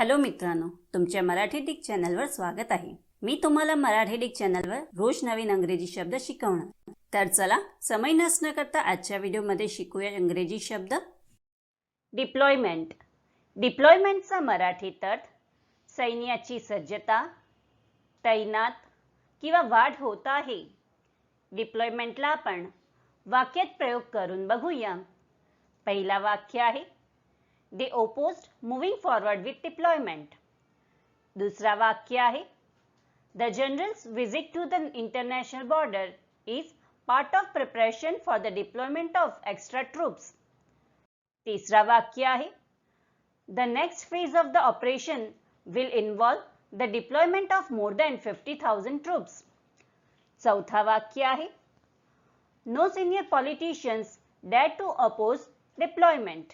Hello मित्रांनो तुमच्या Marathi Dick चॅनलवर स्वागत आहे. मी तुम्हाला मराठी डिक चॅनलवर रोज नवीन अंग्रेजी शब्द शिकवणार. तर चला समय नसणं करता आजच्या व्हिडिओमध्ये शिकूया इंग्रजी शब्द. डिप्लॉयमेंट डिप्लॉयमेंटचा मराठीत अर्थ सैन्याची सज्जता तैनात किंवा वाढ होत आहे. डिप्लॉयमेंटला आपण वाक्यात प्रयोग करून बघूया. पहिला वाक्य आहे they opposed moving forward with deployment दुसरा वाक्य आहे the generals visit to the international border is part of preparation for the deployment of extra troops तिसरा वाक्य आहे the next phase of the operation will involve the deployment of more than fifty thousand troops चौथा वाक्य आहे no senior politicians dare to oppose deployment